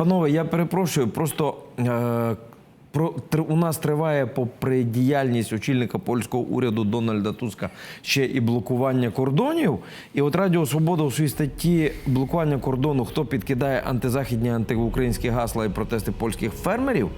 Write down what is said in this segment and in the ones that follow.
Панове, я перепрошую, просто е, про, тр- у нас триває, попри діяльність очільника польського уряду Дональда Туска, ще і блокування кордонів. І от Радіо Свобода у своїй статті блокування кордону, хто підкидає антизахідні антиукраїнські гасла і протести польських фермерів.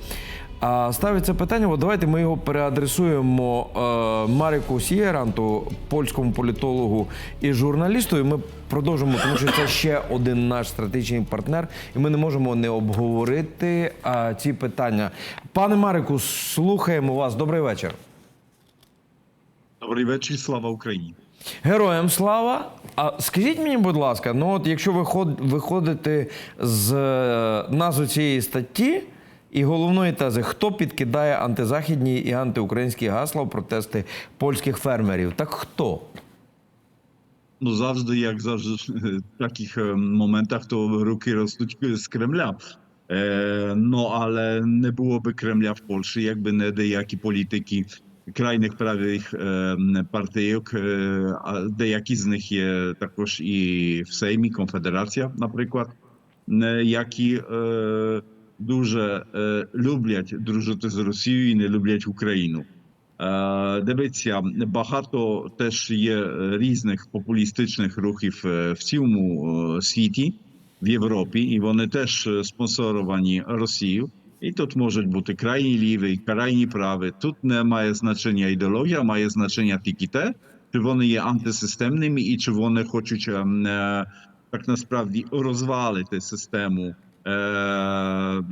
А ставиться питання, от давайте ми його переадресуємо е, Марику Сієранту, польському політологу і журналісту. І ми продовжимо, тому що це ще один наш стратегічний партнер, і ми не можемо не обговорити а, ці питання. Пане Марику, слухаємо вас. Добрий вечір. Добрий вечір, слава Україні. Героям слава. А скажіть мені, будь ласка, ну от якщо ви ход- виходите з е, назви цієї статті і головної тези, хто підкидає антизахідні і антиукраїнські гасла в протести польських фермерів? Так хто? Ну завжди, як завжди, в takich е, моментах, то руки ростуть з Кремля. Е, ну, але не було би Кремля в Польщі, якби не деякі політики крайних правих е, партійок, е, а деякі з них також і в Сеймі, Дуже е, люблять дружити з Росією і не люблять Україну. Е, Дивіться, багато теж є е, різних популістичних рухів е, в цілому е, світі, в Європі, і вони теж спонсоровані Росією. І тут можуть бути крайні ліві, крайні праві. Тут не має значення ідеологія, має значення тільки те, чи вони є антисистемними і чи вони хочуть е, е, так насправді розвалити систему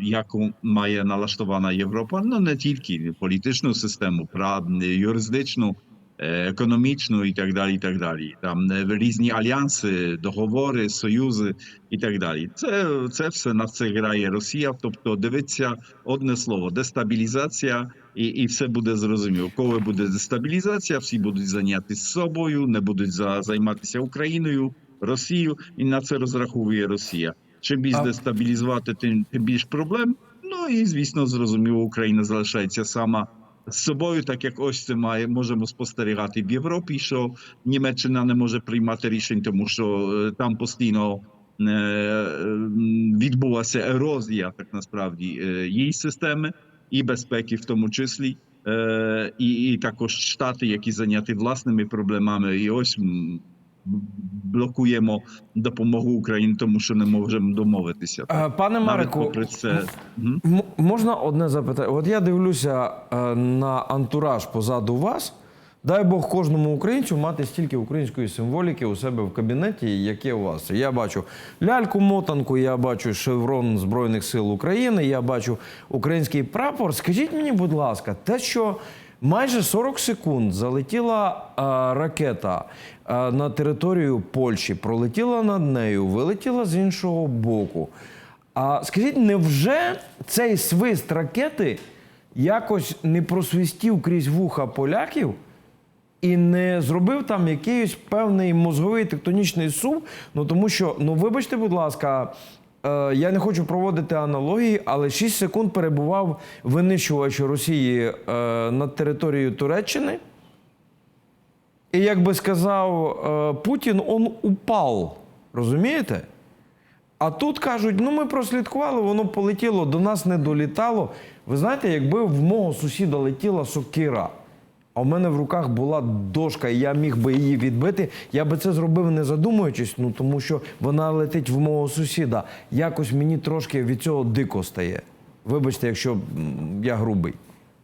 яку має налаштована Європа, ну не тільки політичну систему, прав, юридичну, економічну і так далі. і так далі. Там різні альянси, договори, союзи і так далі. Це, це все на це грає Росія. Тобто, дивиться одне слово: дестабілізація, і, і все буде зрозуміло. Коли буде дестабілізація, всі будуть зайняті з собою, не будуть за, займатися Україною, Росією, і на це розраховує Росія. Чим більш дестабілізувати, тим, більш проблем. Ну і звісно, зрозуміло, Україна залишається сама з собою, так як ось це має можемо спостерігати в Європі, що Німеччина не може приймати рішень, тому що е, там постійно е, відбулася ерозія, так насправді, е, її системи і безпеки, в тому числі. І, і також штати, які зайняті власними проблемами, і ось блокуємо допомогу Україні, тому що не можемо домовитися. Е, Пане Марику, це. Можна одне запитання? От я дивлюся е, на антураж позаду вас. Дай Бог кожному українцю мати стільки української символіки у себе в кабінеті, яке у вас. Я бачу ляльку-мотанку, я бачу шеврон Збройних сил України, я бачу український прапор. Скажіть мені, будь ласка, те, що майже 40 секунд залетіла е, ракета е, на територію Польщі, пролетіла над нею, вилетіла з іншого боку. А скажіть, невже цей свист ракети якось не просвистів крізь вуха поляків і не зробив там якийсь певний мозговий тектонічний сув? Ну тому що, ну вибачте, будь ласка, я не хочу проводити аналогії, але 6 секунд перебував винищувач Росії е, над територією Туреччини. І як би сказав е, Путін, он упав. Розумієте? А тут кажуть, ну ми прослідкували, воно полетіло, до нас не долітало. Ви знаєте, якби в мого сусіда летіла сокира, а в мене в руках була дошка, і я міг би її відбити, я би це зробив не задумуючись, ну тому що вона летить в мого сусіда. Якось мені трошки від цього дико стає. Вибачте, якщо я грубий.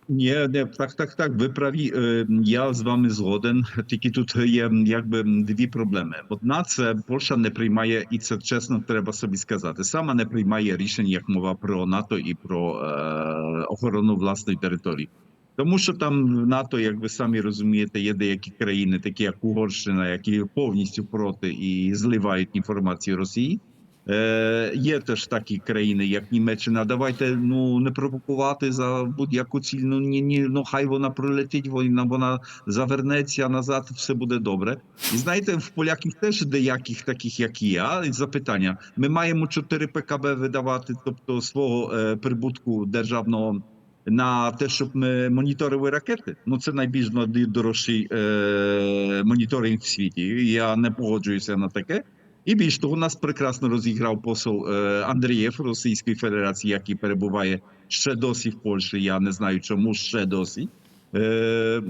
Ні, не, так, так, так, ви праві. Е, Я з вами згоден. Тільки тут є якби дві проблеми. Одна це Польща не приймає, і це чесно треба собі сказати. Сама не приймає рішень, як мова про НАТО і про е, охорону власної території. Тому що там в НАТО, як ви самі розумієте, є деякі країни, такі як Угорщина, які повністю проти і зливають інформацію Росії. Е, є теж такі країни, як Німеччина. Давайте ну не провокувати за будь-яку ціль. Ну ні, ні, ну хай вона пролетить, вона вона завернеться назад, все буде добре. І знаєте, в поляків теж деяких таких, як я, запитання. Ми маємо 4 ПКБ видавати, тобто свого е, прибутку державного. На те, щоб ми моніторили ракети, ну це найбільш дорожчий е, моніторинг в світі. Я не погоджуюся на таке. І більш того, нас прекрасно розіграв посол е, Андрієв Російської Федерації, який перебуває ще досі в Польщі. Я не знаю, чому ще досі. Е,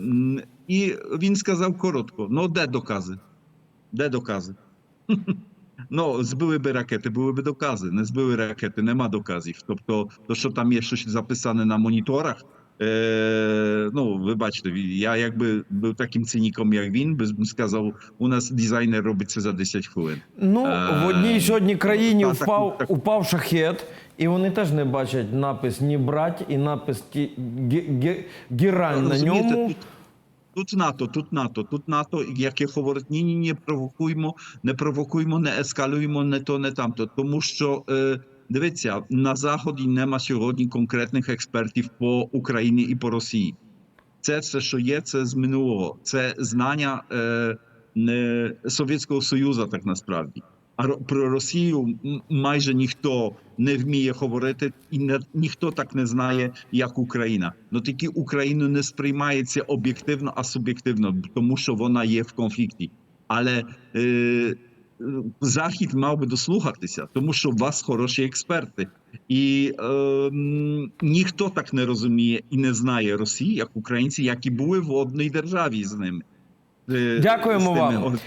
і він сказав коротко: ну де докази? Де докази? Ну, збили би ракети, були б докази. Не збили ракети, нема доказів. Тобто, то, що там є щось записане на моніторах. Е, ну, ви бачите, я якби був таким циніком, як він, би сказав, у нас дизайнер робить це за 10 хвилин. Ну, Е, в одній сьогодні країні та, впав, так. упав шахет, і вони теж не бачать напис «Ні брать» і напис ті, ге, ге, «Герань» на ньому. Тут, тут НАТО, тут НАТО, тут НАТО, яке говорить, ні, ні, ні, провокуємо, не провокуємо, не ескалюємо, не то, не тамто. Тому що е, дивіться, на заході нема сьогодні конкретних експертів по Україні і по Росії. Це все, що є, це з минулого. Це знання е, не Совєтського Союзу, так насправді. Про Росію майже ніхто не вміє говорити, і не, ніхто так не знає, як Україна. Ну тільки Україну не сприймається об'єктивно, а суб'єктивно, тому що вона є в конфлікті. Але е, е, Захід мав би дослухатися, тому що у вас хороші експерти. І е, ніхто так не розуміє і не знає Росії, як українці, які були в одній державі з ними. Е, Дякуємо вам.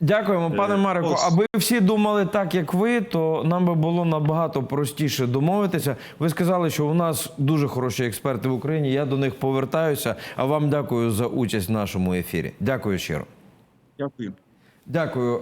Дякуємо, пане Е, Марику. Аби всі думали так, як ви, то нам би було набагато простіше домовитися. Ви сказали, що у нас дуже хороші експерти в Україні. Я до них повертаюся. А вам дякую за участь в нашому ефірі. Дякую щиро. Дякую. Дякую.